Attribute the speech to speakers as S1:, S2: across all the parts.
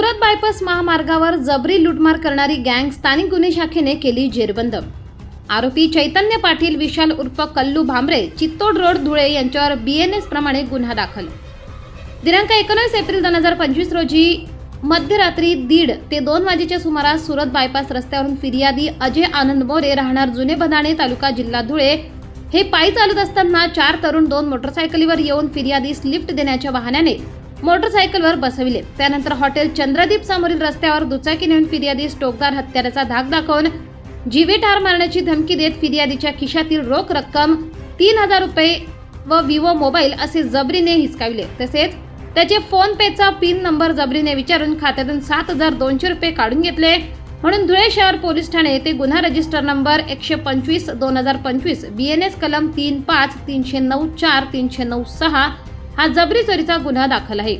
S1: Surat bypass महामार्गावर जबरी लूटमार करणारी गँग स्थानिक गुन्हे शाखेने केली जेरबंद. आरोपी चैतन्य पाटील विशाल उर्फ कल्लू भांबरे चित्तोड रोड धुळे यांच्यावर बी एन एस प्रमाणे गुन्हा दाखल. दिनांक एकोणीस एप्रिल दोन हजार पंचवीस रोजी मध्यरात्री दीड ते दोन वाजेच्या सुमारास सुरत बायपास रस्त्यावरून फिर्यादी अजय आनंद मोरे राहणार जुने बदाणे तालुका जिल्हा धुळे हे पायी चालत असताना चार तरुण दोन मोटरसायकलीवर येऊन फिर्यादीस लिफ्ट देण्याच्या वाहनाने मोटरसायकलवर बसविले. त्यानंतर हॉटेल चंद्रदीप समोरील रस्त्यावर दुचाकी नेऊन फिर्यादी स्टोकदार हत्याराचा धाक दाखवून जीवे ठार मारण्याची धमकी देत फिर्यादीच्या खिशातील रोख रक्कम तीन हजार रुपये व विवो मोबाईल असे जबरीने हिसकाविले. तसेच त्याचे फोन पेचा पिन नंबर जबरीने विचारून खात्यातून सात हजार दोनशे रुपये काढून घेतले. म्हणून धुळे शहर पोलीस ठाणे येथे गुन्हा रजिस्टर नंबर एकशे पंचवीस दोन हजार पंचवीस बी एन एस कलम तीन पाच तीनशे नऊ चार तीनशे नऊ सहा हा जबरी चोरीचा गुन्हा दाखल आहे.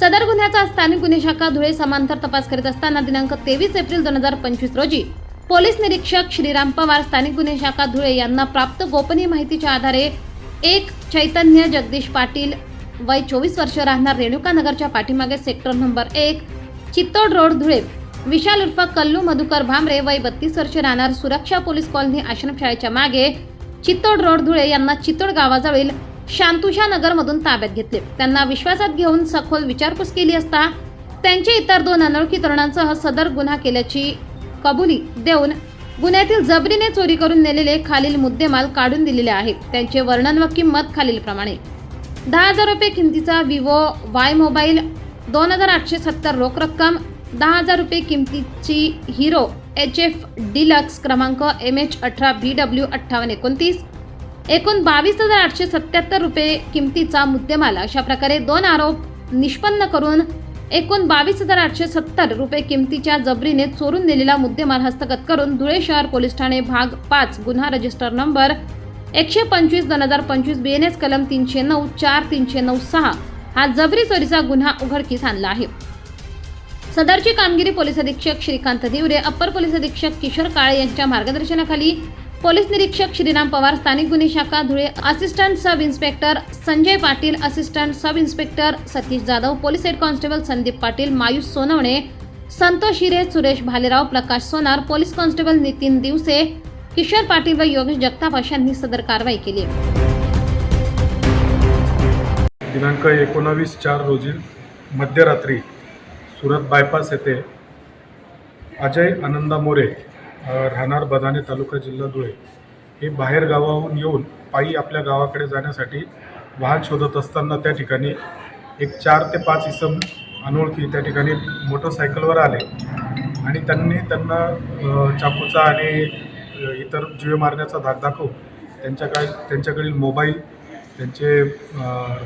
S1: सदर गुन्ह्याचा स्थानिक गुन्हे शाखा धुळे समांतर तपास करीत असताना दिनांक तेवीस एप्रिल दोन हजार पंचवीस रोजी पोलीस निरीक्षक श्रीराम पवार स्थानिक गुन्हे शाखा धुळे यांना प्राप्त गोपनीय माहितीच्या आधारे एक चैतन्य जगदीश पाटील वय चोवीस वर्ष राहणार रेणुका नगरच्या पाठीमागे सेक्टर नंबर एक चित्तोड रोड धुळे. विशाल उर्फ कल्लू मधुकर भामरे वय बत्तीस वर्ष राहणार सुरक्षा पोलीस कॉलनी आश्रमशाळेच्या मागे चित्तोड रोड धुळे यांना चित्तोड गावाजवळील शांतुषा नगरमधून ताब्यात घेतले. त्यांना विश्वासात घेऊन सखोल विचारपूस केली असता त्यांचे इतर दोन अनोळखी तरुणांसह सदर गुन्हा केल्याची कबुली देऊन गुन्ह्यातील जबरीने चोरी करून नेलेले खालील मुद्देमाल काढून दिलेले आहेत. त्यांचे वर्णन व किंमत खालीलप्रमाणे. दहा हजार रुपये किमतीचा विवो वाय मोबाईल दोन हजार आठशे सत्तर रोख रक्कम दहा हजार रुपये किमतीची हिरो एच एफ डिलक्स क्रमांक एम एच अठरा बी डब्ल्यू अठ्ठावन्न एकोणतीस एकूण बावीस हजार आठशे सत्याहत्तर रुपये किमतीचा मुद्देमाल. अशा प्रकारे दोन आरोप निष्पन्न करून एकूण बावीस हजार आठशे सत्तर रुपये किमतीच्या जबरीने चोरून नेलेला मुद्देमाल हस्तगत करून धुळे शहर पोलीस ठाणे भाग पाच गुन्हा रजिस्टर नंबर एकशे पंचवीस दोन हजार पंचवीस बी एन एस कलम तीनशे नऊ चार तीनशे नऊ सहा हा जबरी चोरीचा गुन्हा उघडकीस आणला आहे. सदरची कामगिरी पोलीस अधीक्षक श्रीकांत दिवरे अप्पर पोलीस अधीक्षक किशोर काळे यांच्या मार्गदर्शनाखाली पोलीस निरीक्षक श्रीराम पवार स्थानिक गुन्हे शाखा Dhule assistant sub inspector Sanjay Patil assistant sub inspector Satish Jadhav police head constable Sandeep Patil मायूस सोनवणे संतोष हिरे सुरेश भालेराव प्रकाश सोनार पोलीस कॉन्स्टेबल नितीन दिवसे किशोर पाटील व योगेश जगताप अशांनी सदर कारवाई केली.
S2: दिनांक एकोणावीस चार रोजी मध्यरात्री सुरत बायपास येथे अजय आनंदा मोरे राहणार बदाने तालुका जिल्हा धुळे. हे बाहेर गावाहून येऊन पायी आपल्या गावाकडे जाण्यासाठी वाहन शोधत असताना त्या ठिकाणी एक चार ते पाच इसम अनोळखी त्या ठिकाणी मोटरसायकलवर आले आणि त्यांनी त्यांना चाकूचा आणि इतर जीवे मारण्याचा धाक दाखवून त्यांच्याकडे त्यांच्याकडील मोबाईल त्यांचे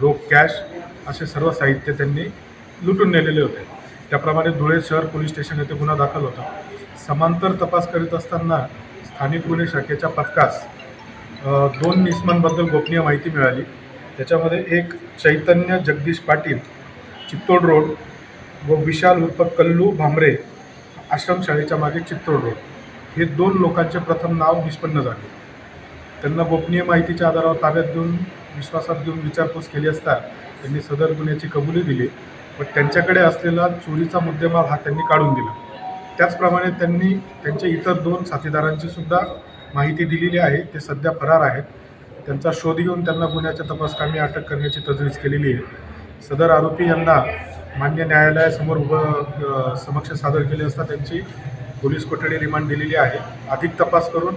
S2: रोख कॅश असे सर्व साहित्य त्यांनी लुटून नेलेले होते. त्याप्रमाणे धुळे शहर पोलीस स्टेशन येथे गुन्हा दाखल होता. समांतर तपास करीत असताना स्थानिक गुन्हे शाखेच्या पथकास दोन निस्मांबद्दल गोपनीय माहिती मिळाली. त्याच्यामध्ये एक चैतन्य जगदीश पाटील चित्तोड रोड व विशाल उर्फ कल्लू भांबरे आश्रमशाळेच्या मागे चित्तोड रोड. हे दोन लोकांचे प्रथम नाव निष्पन्न झाले. त्यांना गोपनीय माहितीच्या आधारावर ताब्यात देऊन विश्वासात घेऊन विचारपूस केली असता त्यांनी सदर गुन्ह्याची कबुली दिली पण त्यांच्याकडे असलेला चोरीचा मुद्देमाल हा त्यांनी काढून दिला. त्याचप्रमाणे त्यांनी त्यांच्या इतर दोन साथीदारांची सुद्धा माहिती दिलेली आहे ते सध्या फरार आहेत. त्यांचा शोध घेऊन त्यांना गुन्ह्याच्या तपासकामी अटक करण्याची तजवीज केलेली आहे. सदर आरोपी यांना मान्य न्यायालयासमोर उभं समक्ष सादर केले असता त्यांची पोलीस कोठडी रिमांड दिलेली आहे. अधिक तपास करून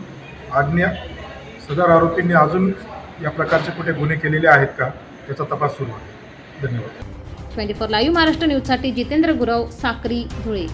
S2: आज्ञा सदर आरोपींनी अजून या प्रकारचे कुठे गुन्हे केलेले आहेत का त्याचा तपास सुरू आहे. धन्यवाद.
S1: ट्वेंटी फोर लाईव्ह महाराष्ट्र न्यूजसाठी जितेंद्र गुरव साक्री धुळे.